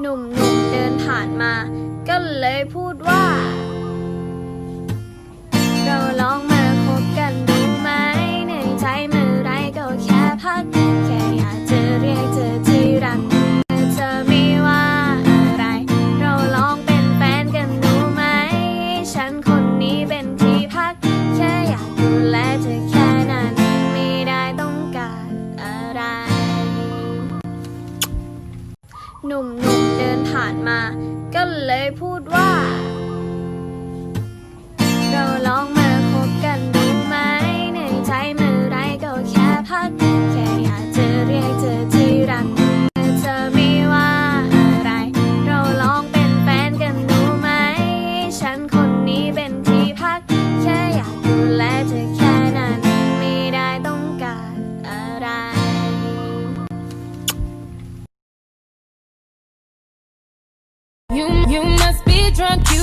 หนุ่มๆเดินผ่านมา ก็เลยพูดว่า เราลองมาคบกันดูไหมในใจเมื่อไรก็แค่พัก หนุ่มๆเดินผ่านมา ก็เลยพูดว่า You must be drunk.